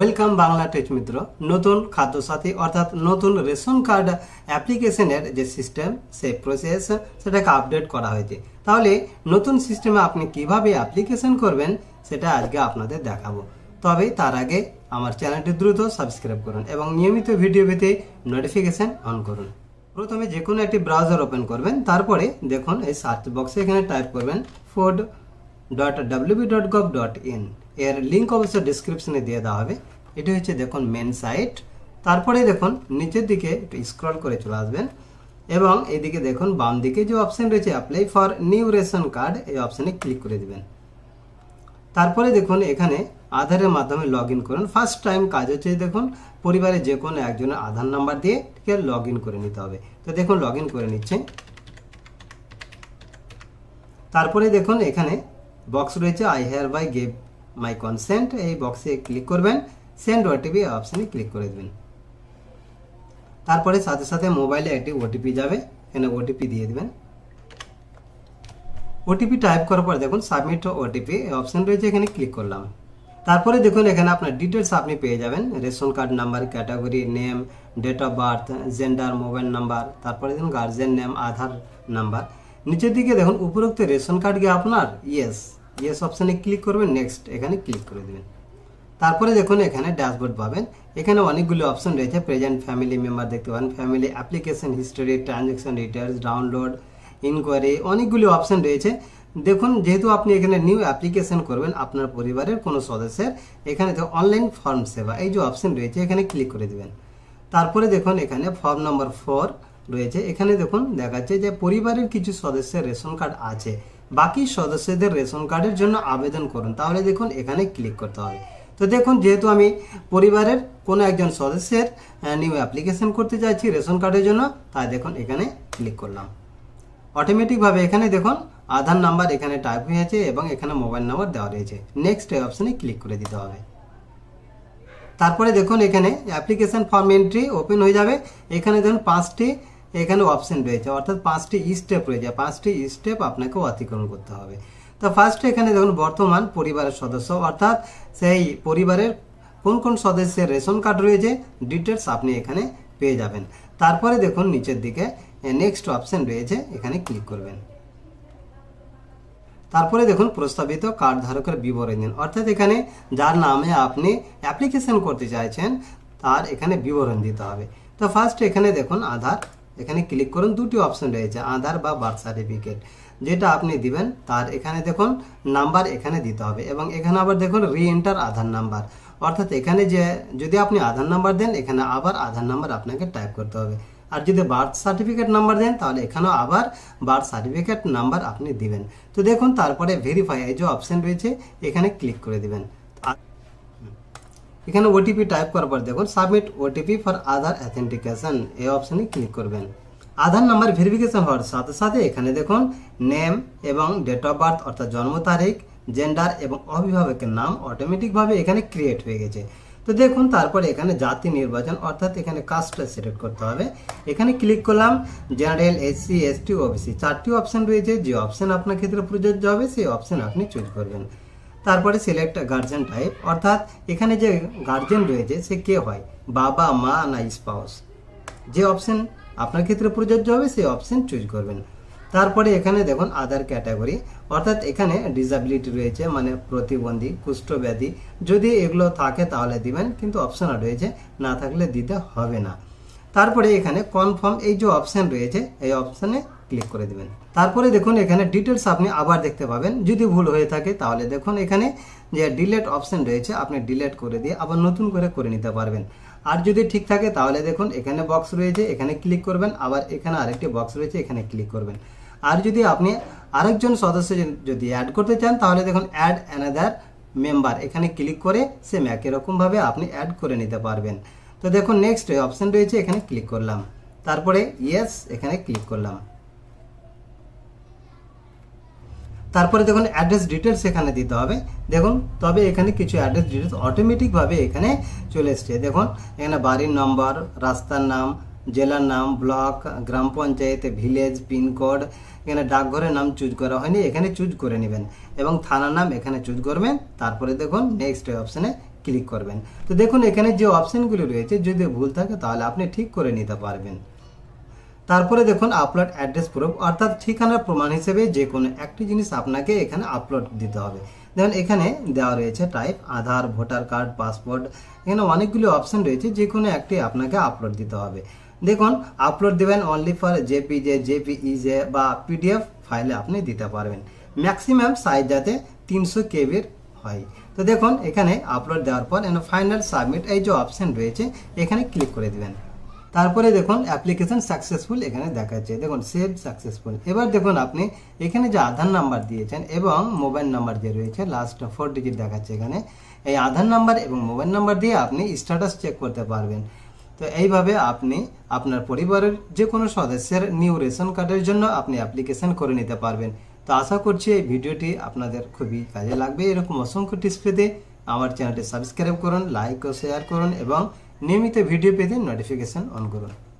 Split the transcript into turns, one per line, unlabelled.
Welcome Bangla tech মিত্র নতুন খাদ্যসাথী অর্থাৎ নতুন রেশন কার্ড অ্যাপ্লিকেশনের যে সিস্টেম, সেই প্রসেস সেটাকে আপডেট করা হয়েছে। তাহলে নতুন সিস্টেমে আপনি কীভাবে অ্যাপ্লিকেশন করবেন, সেটা আজকে আপনাদের দেখাবো। তবে তার আগে আমার চ্যানেলটি দ্রুত সাবস্ক্রাইব করুন এবং নিয়মিত ভিডিও পেতে নোটিফিকেশন অন করুন। প্রথমে যে কোনো একটি ব্রাউজার ওপেন করবেন, তারপরে দেখুন এই সার্চ বক্সে এখানে টাইপ করবেন food dot WB dot gov dot in এর লিঙ্ক অবশ্য ডিসক্রিপশনে দিয়ে দেওয়া হবে। এটি হচ্ছে দেখুন মেন সাইট তারপরে দেখুন নিচের দিকে একটু স্ক্রল করে চলে আসবেন। এবং এদিকে দেখুন বাম দিকে যে অপশন রয়েছে apply for new ration card এই অপশানে ক্লিক করে দেবেন। তারপরে দেখুন এখানে আধারের মাধ্যমে লগ করুন। ফার্স্ট টাইম কাজ হচ্ছে দেখুন পরিবারে যে কোনো একজনের আধার নাম্বার দিয়ে লগ ইন করে নিতে হবে। তো দেখুন লগ করে নিচ্ছে। তারপরে দেখুন এখানে বক্স রয়েছে I hereby gave my consent এই বক্সে ক্লিক করবেন। সেন্ড ওটিপি অপশানে ক্লিক করে দেবেন। তারপরে সাথে সাথে মোবাইলে একটি ওটিপি যাবে। এখানে ওটিপি দিয়ে দেবেন। ওটিপি টাইপ করার পর দেখুন সাবমিট ওটিপি অপশন রয়েছে, এখানে ক্লিক করলাম। তারপরে দেখুন, এখানে আপনার ডিটেলস আপনি পেয়ে যাবেন। Ration card number category name date of birth gender mobile number তারপরে দেখুন গার্জেন নেম আধার নাম্বার নিচের দিকে দেখুন, উপরোক্ত রেশন কার্ড কি আপনার? ইয়েস ইয়েস অপশানে ক্লিক করবেন নেক্সট এখানে ক্লিক করে দেবেন। তারপরে দেখুন এখানে ড্যাশবোর্ড পাবেন। এখানে অনেকগুলো অপশন রয়েছে প্রেজেন্ট ফ্যামিলি মেম্বার দেখতে পাবেন family application history transaction details download enquiry অনেকগুলি অপশন রয়েছে। দেখুন, যেহেতু আপনি এখানে নিউ অ্যাপ্লিকেশন করবেন, আপনার পরিবারের কোনো সদস্যের এখানে তো অনলাইন ফর্ম সেবা, এই যে অপশন রয়েছে, এখানে ক্লিক করে দেবেন। তারপরে দেখুন এখানে ফর্ম নম্বর ফোর রয়েছে। এখানে দেখুন দেখাচ্ছে যে পরিবারের কিছু সদস্যের রেশন কার্ড আছে। বাকি সদস্যদের রেশন কার্ডের জন্য আবেদন করুন। তাহলে দেখুন, এখানে ক্লিক করতে হবে। তো দেখুন, যেহেতু আমি পরিবারের কোনো একজন সদস্যের নিউ অ্যাপ্লিকেশন করতে চাইছি রেশন কার্ডের জন্য, তাই দেখুন, এখানে ক্লিক করলাম। অটোমেটিকভাবে এখানে দেখুন, আধার নাম্বার এখানে টাইপ হয়েছে এবং এখানে মোবাইল নাম্বার দেওয়া রয়েছে। নেক্সট এই অপশানে ক্লিক করে দিতে হবে। তারপরে দেখুন, এখানে অ্যাপ্লিকেশন ফর্ম এন্ট্রি ওপেন হয়ে যাবে। এখানে দেখুন, পাঁচটি এখানে অপশন রয়েছে, অর্থাৎ পাঁচটি স্টেপ রয়েছে, পাঁচটি স্টেপ আপনাকে অতিক্রম করতে হবে। তো ফার্স্টে এখানে দেখুন, বর্তমান পরিবারের সদস্য, অর্থাৎ সেই পরিবারের কোন কোন সদস্যের রেশন কার্ড রয়েছে ডিটেলস আপনি এখানে পেয়ে যাবেন। তারপরে দেখুন, নিচের দিকে নেক্সট অপশন রয়েছে, এখানে ক্লিক করবেন। তারপরে দেখুন, প্রস্তাবিত কার্ড ধারকের বিবরণ দিন অর্থাৎ এখানে যার নামে আপনি অ্যাপ্লিকেশন করতে চাইছেন, তার এখানে বিবরণ দিতে হবে। তো ফার্স্ট এখানে দেখুন, আধার এখানে ক্লিক করুন, দুটি অপশন রয়েছে আধার বা বার্থ সার্টিফিকেট যেটা আপনি দিবেন, তার এখানে দেখুন নাম্বার এখানে দিতে হবে এবং এখানে আবার দেখুন রি এন্টার আধার নাম্বার অর্থাৎ এখানে যে, যদি আপনি আধার নাম্বার দেন, এখানে আবার আধার নাম্বার আপনাকে টাইপ করতে হবে। আর যদি বার্থ সার্টিফিকেট নাম্বার দেন, তাহলে এখানেও আবার বার্থ সার্টিফিকেট নাম্বার আপনি দিবেন। তো দেখুন, তারপরে ভেরিফাই এই যে অপশন রয়েছে, এখানে ক্লিক করে দিবেন। এখানে ওটিপি টাইপ করার পর দেখুন submit OTP for Aadhaar authentication এই অপশানে ক্লিক করবেন। আধার নাম্বার ভেরিফিকেশন হওয়ার সাথে সাথে এখানে দেখুন নেম এবং ডেট অফ বার্থ অর্থাৎ জন্ম তারিখ জেন্ডার এবং অভিভাবকের নাম অটোমেটিকভাবে এখানে ক্রিয়েট হয়ে গেছে। তো দেখুন, তারপরে এখানে জাতি নির্বাচন, অর্থাৎ এখানে কাস্টটা সিলেক্ট করতে হবে। এখানে ক্লিক করলাম জেনারেল এসসি এসটি ওবিসি চারটি অপশন রয়েছে, যে অপশন আপনার ক্ষেত্রে প্রযোজ্য হবে, সেই অপশন আপনি চুজ করবেন। তারপরে সিলেক্ট গার্জেন টাইপ অর্থাৎ এখানে যে গার্জেন রয়েছে, সে কে হয়? বাবা, মা না স্পাউস যে অপশন আপনার ক্ষেত্রে প্রযোজ্য হবে, সেই অপশন চুজ করবেন। তারপরে এখানে দেখুন আদার ক্যাটাগরি অর্থাৎ এখানে ডিসাবিলিটি রয়েছে মানে প্রতিবন্ধী, কুষ্ঠব্যাধি। যদি এগুলো থাকে তাহলে দিবেন, কিন্তু অপশন রয়েছে, না থাকলে দিতে হবে না। তারপরে এখানে কনফার্ম এই যে অপশন রয়েছে, এই অপশানে ক্লিক করে দেবেন। তারপরে দেখুন, এখানে ডিটেলস আপনি আবার দেখতে পাবেন। যদি ভুল হয়ে থাকে, তাহলে দেখুন, এখানে যে ডিলেট অপশন রয়েছে, আপনি ডিলেট করে দিয়ে আবার নতুন করে করে নিতে পারবেন। আর যদি ঠিক থাকে, তাহলে দেখুন, এখানে বক্স রয়েছে, এখানে ক্লিক করবেন। আবার এখানে আরেকটি বক্স রয়েছে, এখানে ক্লিক করবেন। আর যদি আপনি আরেকজন সদস্য যদি অ্যাড করতে চান, তাহলে দেখুন অ্যাড অ্যানাদার মেম্বার এখানে ক্লিক করে সেম একই রকমভাবে আপনি অ্যাড করে নিতে পারবেন। তো দেখুন নেক্সট অপশন রয়েছে, এখানে ক্লিক করলাম। তারপরে ইয়েস এখানে ক্লিক করলাম। তারপরে দেখুন অ্যাড্রেস ডিটেলস এখানে দিতে হবে। দেখুন, তবে এখানে কিছু অ্যাড্রেস ডিটেলস অটোমেটিকভাবে এখানে চলে এসছে। দেখুন, এখানে বাড়ির নম্বর রাস্তার নাম, জেলার নাম ব্লক গ্রাম পঞ্চায়েত ভিলেজ পিনকোড এখানে ডাকঘরের নাম চুজ করা হয়নি, এখানে চুজ করে নেবেন। এবং থানার নাম এখানে চুজ করবেন, তারপরে দেখুন নেক্সট অপশানে ক্লিক করবেন। তো দেখুন, এখানে যে অপশনগুলি রয়েছে, যদি ভুল থাকে তাহলে আপনি ঠিক করে নিতে পারবেন। তারপরে দেখুন আপলোড অ্যাড্রেস প্রুফ অর্থাৎ ঠিকানার প্রমাণ হিসেবে যে কোনো একটি জিনিস আপনাকে এখানে আপলোড দিতে হবে। দেখুন এখানে দেওয়া রয়েছে type Aadhaar voter card passport এখানে অনেকগুলি অপশন রয়েছে যে কোনো একটি আপনাকে আপলোড দিতে হবে। দেখুন আপলোড দেবেন অনলি ফর জেপিজে জেপিইজে বা পিডিএফ ফাইলে আপনি দিতে পারবেন। ম্যাক্সিমাম সাইজ যাতে তিনশো কেবির হয়। তো দেখুন, এখানে আপলোড দেওয়ার পর ফাইনাল সাবমিট এই যে অপশন রয়েছে, এখানে ক্লিক করে দিবেন। তারপরে দেখুন অ্যাপ্লিকেশন সাকসেসফুল এখানে দেখাচ্ছে। দেখুন সেভ সাকসেসফুল এবার দেখুন আপনি এখানে যে আধার নাম্বার দিয়েছেন এবং মোবাইল নাম্বার যে রয়েছে লাস্ট ফোর ডিজিট দেখাচ্ছে এখানে। এই আধার নাম্বার এবং মোবাইল নাম্বার দিয়ে আপনি স্ট্যাটাস চেক করতে পারবেন। তো এইভাবে আপনি আপনার পরিবারের যে কোনো সদস্যের নিউ রেশন কার্ডের জন্য আপনি অ্যাপ্লিকেশন করে নিতে পারবেন। তো আশা করছি এই ভিডিওটি আপনাদের খুবই কাজে লাগবে। এরকম অসংখ্য টিপস পেতে আমার চ্যানেলটি সাবস্ক্রাইব করুন লাইক ও শেয়ার করুন এবং নিয়মিত ভিডিও পেতে নোটিফিকেশন অন করুন।